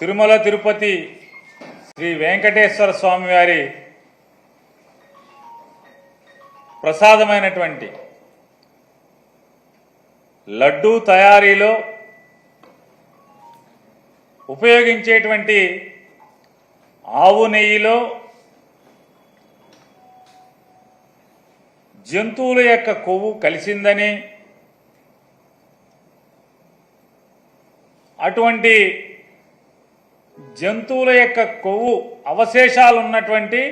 తిరుమల తిరుపతి శ్రీ వెంకటేశ్వర స్వామి వారి ప్రసాదమైనటువంటి లడ్డూ తయారీలో ఉపయోగించేటువంటి ఆవు నెయ్యిలో జంతువుల యొక్క కొవ్వు కలిసిందని అటువంటి జంతువుల యొక్క కొవ్వు అవశేషాలు ఉన్నటువంటి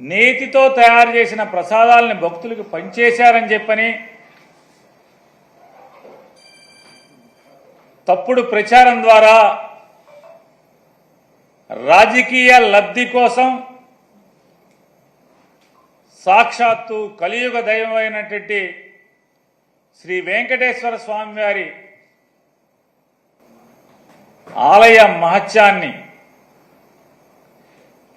నేతితో తయారు చేసిన ప్రసాదాలని భక్తులకు పంచేశారని చెప్పని తప్పుడు ప్రచారం ద్వారా రాజకీయ లబ్ధి కోసం సాక్షాత్తు కలియుగ దైవమైనటువంటి శ్రీ వెంకటేశ్వర స్వామి వారి ఆలయ మహత్యాన్ని.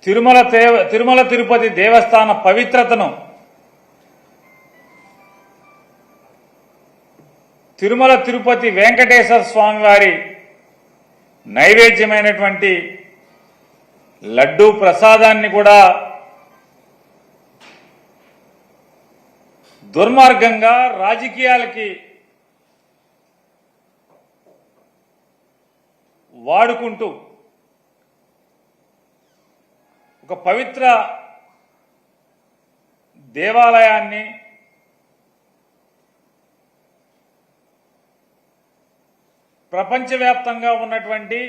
తిరుమల దేవ- తిరుమల తిరుపతి దేవస్థాన పవిత్రతను. తిరుమల తిరుపతి వెంకటేశ్వర స్వామి వారి నైవేద్యమైనటువంటి లడ్డూ ప్రసాదాన్ని కూడా దుర్మార్గంగా రాజకీయాలకి వాడుకుంటూ ఒక పవిత్ర దేవాలయాన్ని ప్రపంచవ్యాప్తంగా ఉన్నటువంటి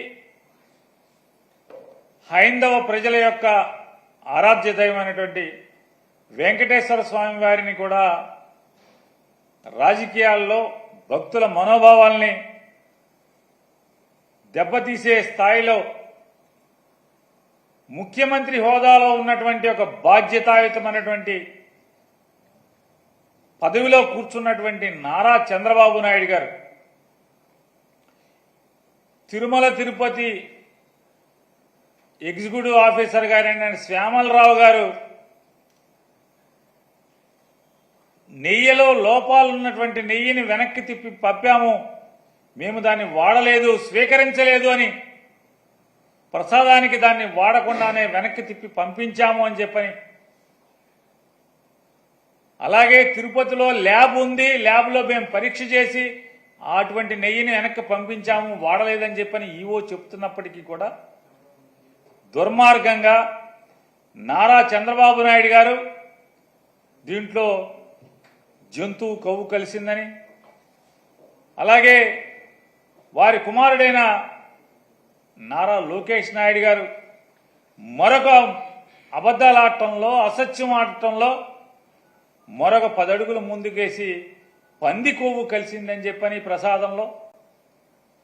హైందవ ప్రజల యొక్క ఆరాధ్య దైవమైనటువంటి వెంకటేశ్వర స్వామి వారిని కూడా రాజకీయాల్లో భక్తుల మనోభావాల్ని దెబ్బతీసే స్థాయిలో ముఖ్యమంత్రి హోదాలో ఉన్నటువంటి ఒక బాధ్యతాయుతమైనటువంటి పదవిలో కూర్చున్నటువంటి నారా చంద్రబాబు నాయుడు గారు తిరుమల తిరుపతి ఎగ్జిక్యూటివ్ ఆఫీసర్ గారైన శ్యామలరావు గారు నెయ్యిలో లోపాలు ఉన్నటువంటి నెయ్యిని వెనక్కి తిప్పి పంపాము. మేము దాన్ని వాడలేదు స్వీకరించలేదు అని ప్రసాదానికి దాన్ని వాడకుండానే వెనక్కి తిప్పి పంపించాము అని చెప్పని. అలాగే తిరుపతిలో ల్యాబ్ ఉంది ల్యాబ్లో మేము పరీక్ష చేసి అటువంటి నెయ్యిని వెనక్కి పంపించాము వాడలేదని చెప్పని ఈవో చెప్తున్నప్పటికీ కూడా దుర్మార్గంగా నారా చంద్రబాబు నాయుడు గారు దీంట్లో జంతువు కొవ్వు కలిసిందని అలాగే వారి కుమారుడైన నారా లోకేష్ నాయుడు గారు మరొక అబద్ధాలు ఆడటంలో అసత్యం ఆడటంలో మరొక పదడుగులు ముందుకేసి పంది కొవ్వు కలిసిందని చెప్పని ప్రసాదంలో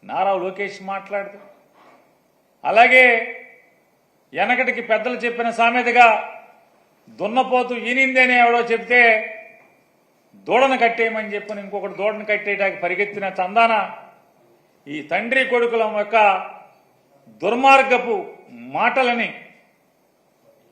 నారా లోకేష్ మాట్లాడుతూ అలాగే వెనకటికి పెద్దలు చెప్పిన సామెతగా దున్నపోతు ఈనిందని ఎవడో చెప్తే దూడను కట్టేయమని చెప్పని ఇంకొకటి దూడను కట్టేయడానికి పరిగెత్తిన చందాన ఈ తండ్రి కొడుకుల యొక్క దుర్మార్గపు మాటలని